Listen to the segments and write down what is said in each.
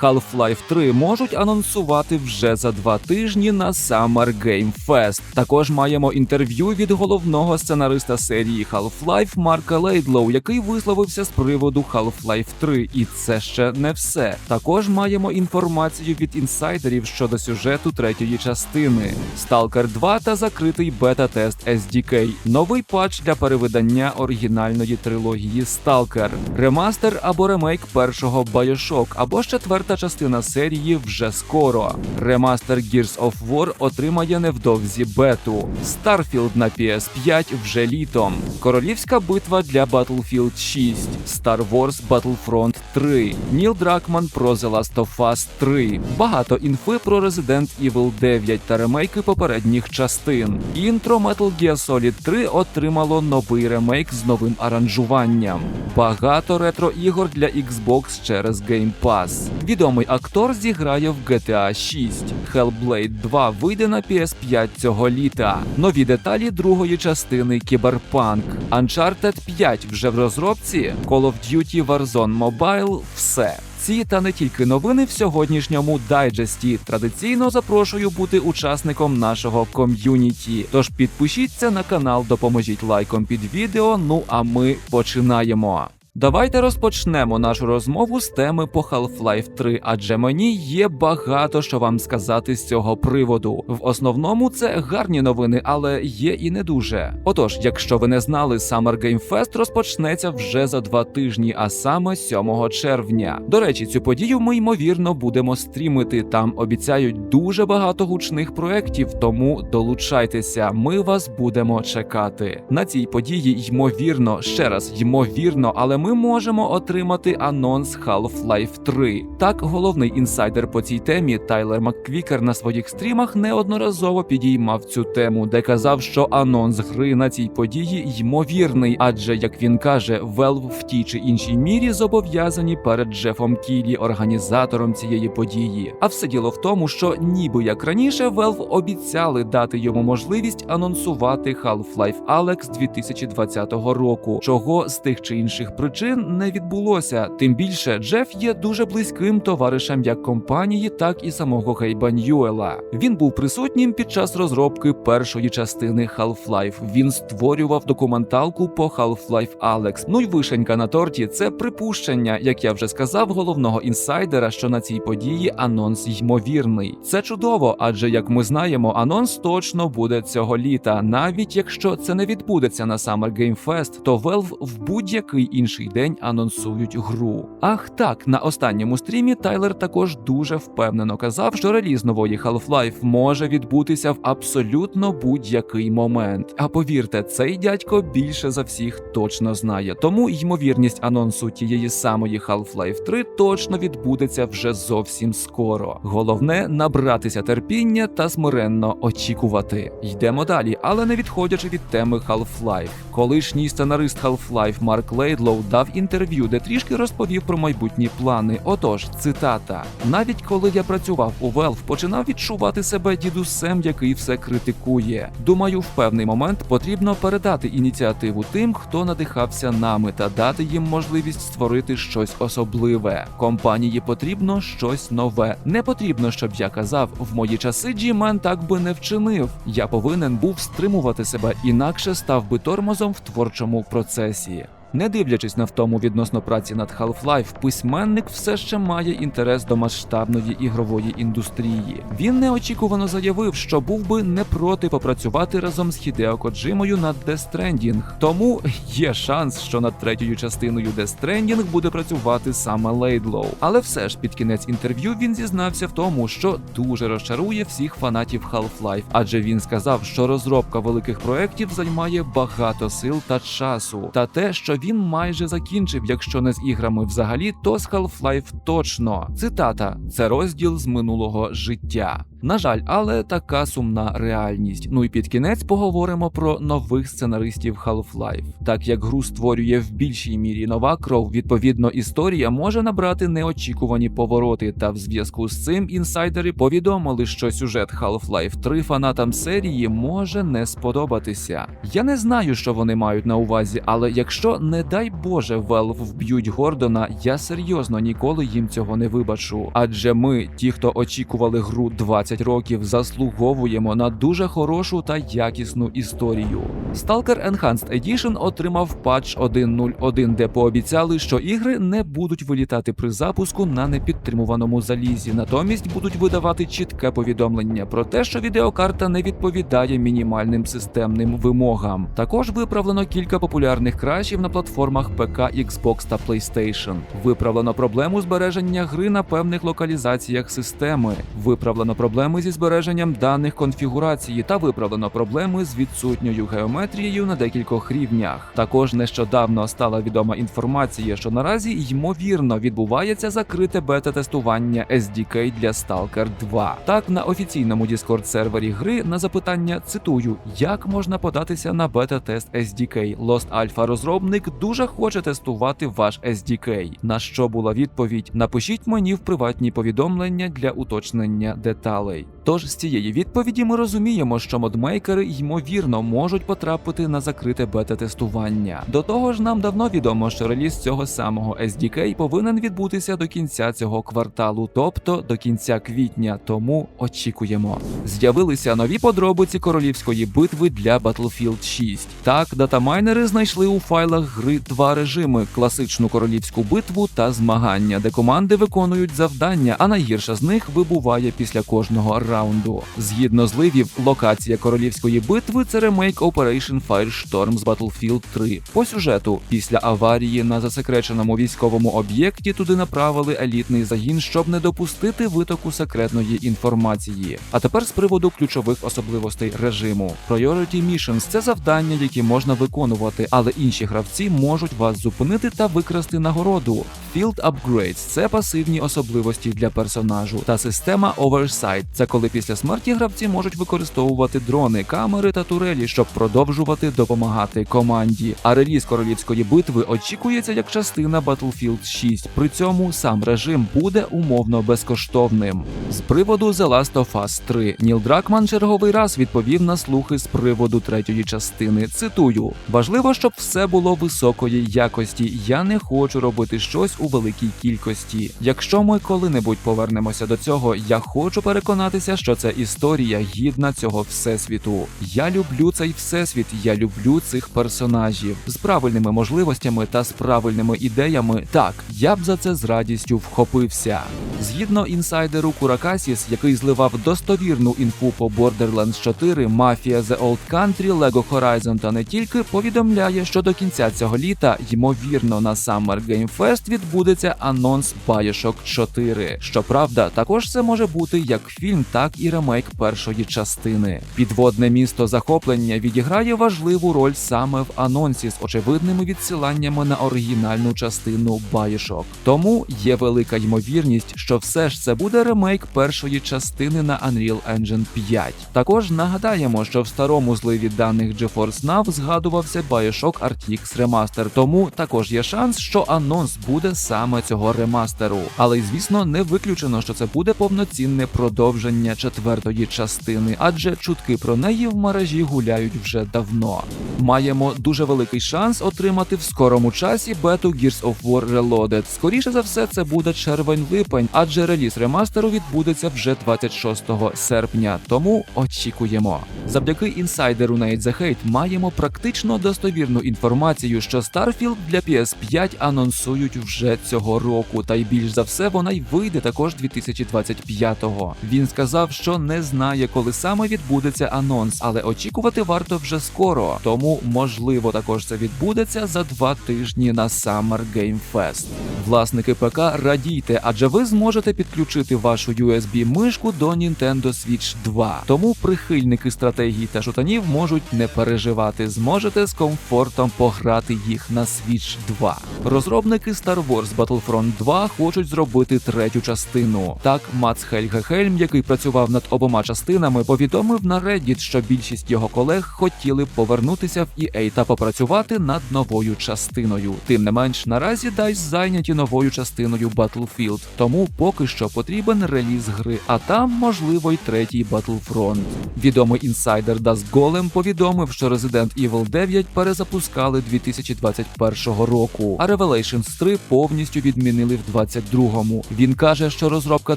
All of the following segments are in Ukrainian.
Half-Life 3 можуть анонсувати вже за два тижні на Summer Game Fest. Також маємо інтерв'ю від головного сценариста серії Half-Life Марка Лейдлоу, який висловився з приводу Half-Life 3. І це ще не все. Також маємо інформацію від інсайдерів щодо сюжету третьої частини. Stalker 2 та закритий бета-тест SDK. Новий патч для перевидання оригінальної трилогії Stalker. Ремастер або ремейк першого Bioshock, або ж четверта частина серії вже скоро. Ремастер Gears of War отримає невдовзі бету. Starfield на PS5 вже літом. Королівська битва для Battlefield 6. Star Wars Battlefront 3. Ніл Дракман про The Last of Us 3. Багато інфи про Resident Evil 9 та ремейки попередніх частин. Інтро Metal Gear Solid 3 отримало новий ремейк з новим аранжуванням. Багато ретро ігор для Xbox через Game Pass. Відомий актор зіграє в GTA 6. Hellblade 2 вийде на PS5 цього літа. Нові деталі другої частини Cyberpunk. Uncharted 5 вже в розробці. Call of Duty Warzone Mobile – все. Ці та не тільки новини в сьогоднішньому дайджесті. Традиційно запрошую бути учасником нашого ком'юніті. Тож підпишіться на канал, допоможіть лайком під відео. Ну а ми починаємо. Давайте розпочнемо нашу розмову з теми по Half-Life 3, адже мені є багато що вам сказати з цього приводу. В основному це гарні новини, але є і не дуже. Отож, якщо ви не знали, Summer Game Fest розпочнеться вже за два тижні, а саме 7 червня. До речі, цю подію ми ймовірно будемо стрімити. Там обіцяють дуже багато гучних проєктів, тому долучайтеся. Ми вас будемо чекати. На цій події ймовірно, ще раз ймовірно, але ми можемо отримати анонс Half-Life 3. Так, головний інсайдер по цій темі Тайлер Макквікер на своїх стрімах неодноразово підіймав цю тему, де казав, що анонс гри на цій події ймовірний, адже як він каже, Valve в тій чи іншій мірі зобов'язані перед Джефом Кілі, організатором цієї події. А все діло в тому, що ніби як раніше Valve обіцяли дати йому можливість анонсувати Half-Life Alyx 2020 року, чого з тих чи інших причин не відбулося. Тим більше Джеф є дуже близьким товаришем як компанії, так і самого Гейба Ньюела. Він був присутнім під час розробки першої частини Half-Life. Він створював документалку по Half-Life Alyx. Ну й вишенька на торті це припущення, як я вже сказав, головного інсайдера, що на цій події анонс ймовірний. Це чудово, адже як ми знаємо, анонс точно буде цього літа. Навіть якщо це не відбудеться на Summer Game Fest, то Valve в будь-який інший день анонсують гру. Ах так, на останньому стрімі Тайлер також дуже впевнено казав, що реліз нової Half-Life може відбутися в абсолютно будь-який момент. А повірте, цей дядько більше за всіх точно знає. Тому ймовірність анонсу тієї самої Half-Life 3 точно відбудеться вже зовсім скоро. Головне набратися терпіння та смиренно очікувати. Йдемо далі, але не відходячи від теми Half-Life. Колишній сценарист Half-Life Марк Лейдлоу дав інтерв'ю, де трішки розповів про майбутні плани. Отож, цитата: навіть коли я працював у Valve, починав відчувати себе дідусем, який все критикує. Думаю, в певний момент потрібно передати ініціативу тим, хто надихався нами, та дати їм можливість створити щось особливе. Компанії потрібно щось нове. Не потрібно, щоб я казав, в мої часи G-Man так би не вчинив. Я повинен був стримувати себе, інакше став би тормозом в творчому процесі. Не дивлячись на втому відносно праці над Half-Life, письменник все ще має інтерес до масштабної ігрової індустрії. Він неочікувано заявив, що був би не проти попрацювати разом з Хідео Коджимою над Death Stranding. Тому є шанс, що над третьою частиною Death Stranding буде працювати саме Лейдлоу. Але все ж під кінець інтерв'ю він зізнався в тому, що дуже розчарує всіх фанатів Half-Life, адже він сказав, що розробка великих проєктів займає багато сил та часу, та те, що він майже закінчив, якщо не з іграми взагалі, то з Half-Life точно. Цитата: це розділ з минулого життя. На жаль, але така сумна реальність. Ну і під кінець поговоримо про нових сценаристів Half-Life. Так як гру створює в більшій мірі нова кров, відповідно, історія може набрати неочікувані повороти. Та в зв'язку з цим інсайдери повідомили, що сюжет Half-Life 3 фанатам серії може не сподобатися. Я не знаю, що вони мають на увазі, але якщо, не дай Боже, Valve вб'ють Гордона, я серйозно ніколи їм цього не вибачу. Адже ми, ті, хто очікували гру 20 років, заслуговуємо на дуже хорошу та якісну історію. Stalker Enhanced Edition отримав патч 1.0.1, де пообіцяли, що ігри не будуть вилітати при запуску на непідтримуваному залізі, натомість будуть видавати чітке повідомлення про те, що відеокарта не відповідає мінімальним системним вимогам. Також виправлено кілька популярних крашів на платформах ПК, Xbox та PlayStation. Виправлено проблему збереження гри на певних локалізаціях системи. Виправлено проблеми зі збереженням даних конфігурації та виправлено проблеми з відсутньою геометрією на декількох рівнях. Також нещодавно стала відома інформація, що наразі ймовірно відбувається закрите бета-тестування SDK для Stalker 2. Так, на офіційному Discord сервері гри на запитання цитую, як можна податися на бета-тест SDK. Lost Alpha розробник дуже хоче тестувати ваш SDK. На що була відповідь: напишіть мені в приватні повідомлення для уточнення деталей. Huawei Тож з цієї відповіді ми розуміємо, що модмейкери ймовірно можуть потрапити на закрите бета-тестування. До того ж, нам давно відомо, що реліз цього самого SDK повинен відбутися до кінця цього кварталу, тобто до кінця квітня. Тому очікуємо. З'явилися нові подробиці королівської битви для Battlefield 6. Так, датамайнери знайшли у файлах гри два режими: класичну королівську битву та змагання, де команди виконують завдання, а найгірша з них вибуває після кожного раунду. Згідно з ливів, локація королівської битви це ремейк Operation Firestorm з Battlefield 3. По сюжету, після аварії на засекреченому військовому об'єкті туди направили елітний загін, щоб не допустити витоку секретної інформації. А тепер з приводу ключових особливостей режиму. Priority Missions – це завдання, які можна виконувати, але інші гравці можуть вас зупинити та викрасти нагороду. Field Upgrades – це пасивні особливості для персонажу, та система Oversight – це коли після смерті гравці можуть використовувати дрони, камери та турелі, щоб продовжувати допомагати команді. А реліз королівської битви очікується як частина Battlefield 6. При цьому сам режим буде умовно безкоштовним. З приводу The Last of Us 3 Ніл Дракман черговий раз відповів на слухи з приводу третьої частини. Цитую: важливо, щоб все було високої якості. Я не хочу робити щось у великій кількості. Якщо ми коли-небудь повернемося до цього, я хочу переконатися, що це історія гідна цього всесвіту. Я люблю цей всесвіт, я люблю цих персонажів з правильними можливостями та з правильними ідеями. Так, я б за це з радістю вхопився. Згідно інсайдеру Куракасіс, який зливав достовірну інфу по Borderlands 4, Mafia The Old Country, Lego Horizon та не тільки, повідомляє, що до кінця цього літа, ймовірно, на Summer Game Fest відбудеться анонс Bioshock 4. Щоправда, також це може бути як фільм, так і ремейк першої частини. Підводне місто захоплення відіграє важливу роль саме в анонсі з очевидними відсиланнями на оригінальну частину Bioshock. Тому є велика ймовірність, що все ж це буде ремейк першої частини на Unreal Engine 5. Також нагадаємо, що в старому зливі даних GeForce Now згадувався Bioshock RTX Remaster, тому також є шанс, що анонс буде саме цього ремастеру. Але звісно, не виключено, що це буде повноцінне продовження четвертої частини, адже чутки про неї в мережі гуляють вже давно. Маємо дуже великий шанс отримати в скорому часі бету Gears of War Reloaded. Скоріше за все, це буде червень-липень, адже реліз ремастеру відбудеться вже 26 серпня. Тому очікуємо. Завдяки інсайдеру Nate The Hate маємо практично достовірну інформацію, що Starfield для PS5 анонсують вже цього року, та й більш за все вона й вийде також 2025-го. Він сказав, що не знає, коли саме відбудеться анонс, але очікувати варто вже скоро. Тому можливо також це відбудеться за два тижні на Summer Game Fest. Власники ПК радійте, адже ви зможете зможете підключити вашу USB мишку до Nintendo Switch 2. Тому прихильники стратегії та шутанів можуть не переживати, зможете з комфортом пограти їх на Switch 2. Розробники Star Wars Battlefront 2 хочуть зробити третю частину. Так, Мац Хельгехельм, який працював над обома частинами, повідомив на Reddit, що більшість його колег хотіли повернутися в EA та попрацювати над новою частиною. Тим не менш, наразі DICE зайняті новою частиною Battlefield, тому поки що потрібен реліз гри, а там можливо й третій Battlefront. Відомий інсайдер Dust Golem повідомив, що Resident Evil 9 перезапускали 2021 року, а Revelations 3 повністю відмінили в 22-му. Він каже, що розробка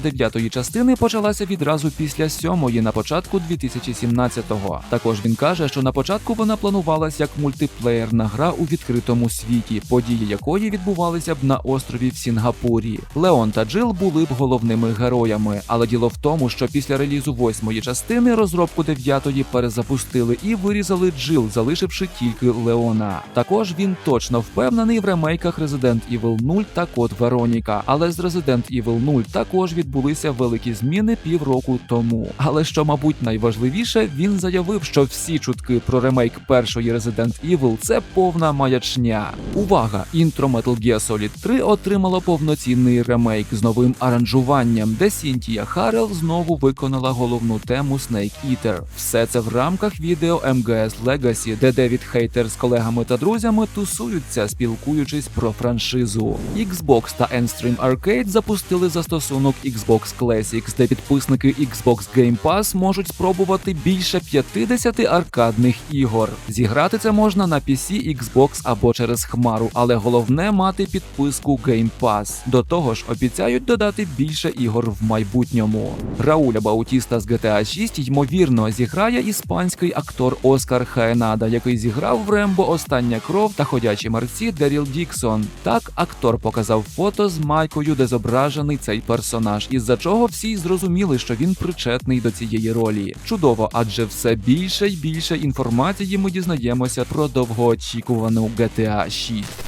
дев'ятої частини почалася відразу після сьомої на початку 2017-го. Також він каже, що на початку вона планувалась як мультиплеєрна гра у відкритому світі, події якої відбувалися б на острові в Сінгапурі. Леон та Джил були б головними героями, але діло в тому, що після релізу восьмої частини розробку дев'ятої перезапустили і вирізали Джил, залишивши тільки Леона. Також він точно впевнений в ремейках Resident Evil 0 та Код Вероніка, але з Resident Evil 0 також відбулися великі зміни півроку тому. Але що, мабуть, найважливіше, він заявив, що всі чутки про ремейк першої Resident Evil це повна маячня. Увага! Інтро Metal Gear Solid 3 отримало повноцінний ремейк з новим аранжуванням, де Сінтія Харел знову виконала головну тему Snake Eater. Все це в рамках відео MGS Legacy, де Девід Хейтер з колегами та друзями тусуються, спілкуючись про франшизу. Xbox та Endstream Arcade запустили застосунок Xbox Classics, де підписники Xbox Game Pass можуть спробувати більше 50 аркадних ігор. Зіграти це можна на PC, Xbox або через Хмару, але головне мати підписку Game Pass. До того ж, обіцяють додати більше ігор в майбутньому. Рауля Баутіста з GTA 6 ймовірно зіграє іспанський актор Оскар Хаенада, який зіграв в Рембо Остання кров та ходячі мерці Деріл Діксон. Так актор показав фото з майкою, де зображений цей персонаж, із-за чого всі зрозуміли, що він причетний до цієї ролі. Чудово, адже все більше й більше інформації ми дізнаємося про довгоочікувану GTA 6.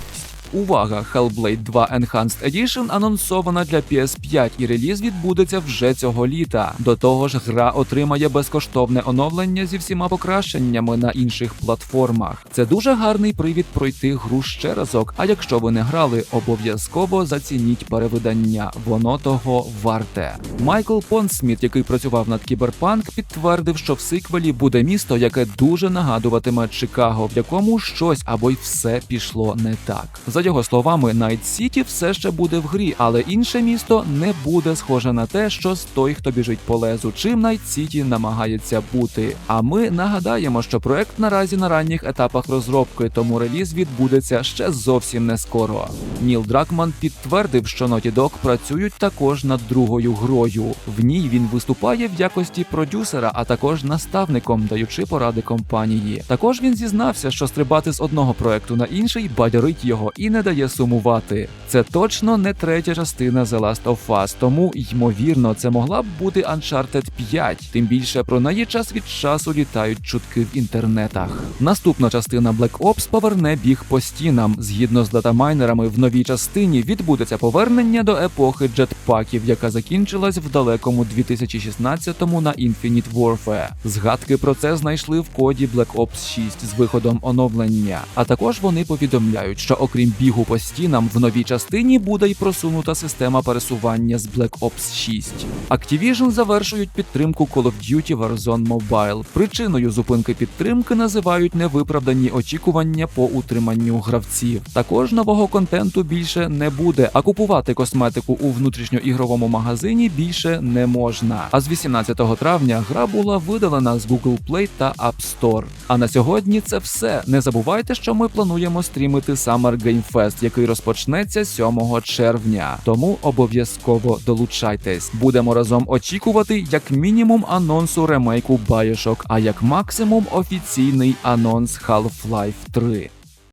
Увага! Hellblade 2 Enhanced Edition анонсована для PS5 і реліз відбудеться вже цього літа. До того ж, гра отримає безкоштовне оновлення зі всіма покращеннями на інших платформах. Це дуже гарний привід пройти гру ще разок. А якщо ви не грали, обов'язково зацініть перевидання. Воно того варте. Майкл Понсміт, який працював над Кіберпанк, підтвердив, що в сиквелі буде місто, яке дуже нагадуватиме Чикаго, в якому щось або й все пішло не так. Його словами, Найт Сіті все ще буде в грі, але інше місто не буде схоже на те, що з той, хто біжить по лезу, чим Найт Сіті намагається бути. А ми нагадаємо, що проект наразі на ранніх етапах розробки, тому реліз відбудеться ще зовсім не скоро. Ніл Дракман підтвердив, що Naughty Dog працюють також над другою грою. В ній він виступає в якості продюсера, а також наставником, даючи поради компанії. Також він зізнався, що стрибати з одного проекту на інший бадьорить його і не дає сумувати. Це точно не третя частина The Last of Us, тому ймовірно, це могла б бути Uncharted 5. Тим більше про неї час від часу літають чутки в інтернетах. Наступна частина Black Ops поверне біг по стінам. Згідно з датамайнерами, в новій частині відбудеться повернення до епохи джетпаків, яка закінчилась в далекому 2016-му на Infinite Warfare. Згадки про це знайшли в коді Black Ops 6 з виходом оновлення. А також вони повідомляють, що окрім бігу по стінам, в новій частині буде й просунута система пересування з Black Ops 6. Activision завершують підтримку Call of Duty Warzone Mobile. Причиною зупинки підтримки називають невиправдані очікування по утриманню гравців. Також нового контенту більше не буде, а купувати косметику у внутрішньоігровому магазині більше не можна. А з 18 травня гра була видалена з Google Play та App Store. А на сьогодні це все. Не забувайте, що ми плануємо стрімити Summer Game Fest, який розпочнеться 7 червня. Тому обов'язково долучайтесь. Будемо разом очікувати як мінімум анонсу ремейку Bioshock, а як максимум офіційний анонс Half-Life 3.